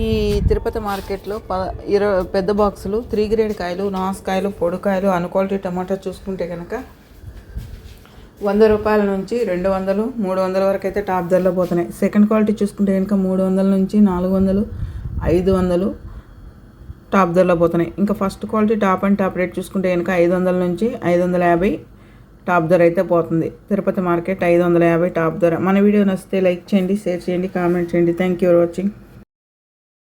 ఈ తిరుపతి మార్కెట్లో ప ఇరవై పెద్ద బాక్సులు త్రీ గ్రేడ్ కాయలు నాసుకాయలు పొడికాయలు అన్ క్వాలిటీ టమాటా చూసుకుంటే కనుక వంద రూపాయల నుంచి రెండు వందలు మూడు వందల వరకు అయితే టాప్ ధరలో పోతున్నాయి. సెకండ్ క్వాలిటీ చూసుకుంటే కనుక మూడు వందల నుంచి నాలుగు వందలు ఐదు వందలు టాప్ ధరలో పోతున్నాయి. ఇంకా first quality top and top rate చూసుకుంటే కనుక ఐదు వందల నుంచి ఐదు వందల యాభై టాప్ ధర అయితే పోతుంది. తిరుపతి మార్కెట్ ఐదు వందల యాభై టాప్ ధర. మన వీడియో నచ్చితే లైక్ చేయండి షేర్ చేయండి కామెంట్ చేయండి. Thank you for watching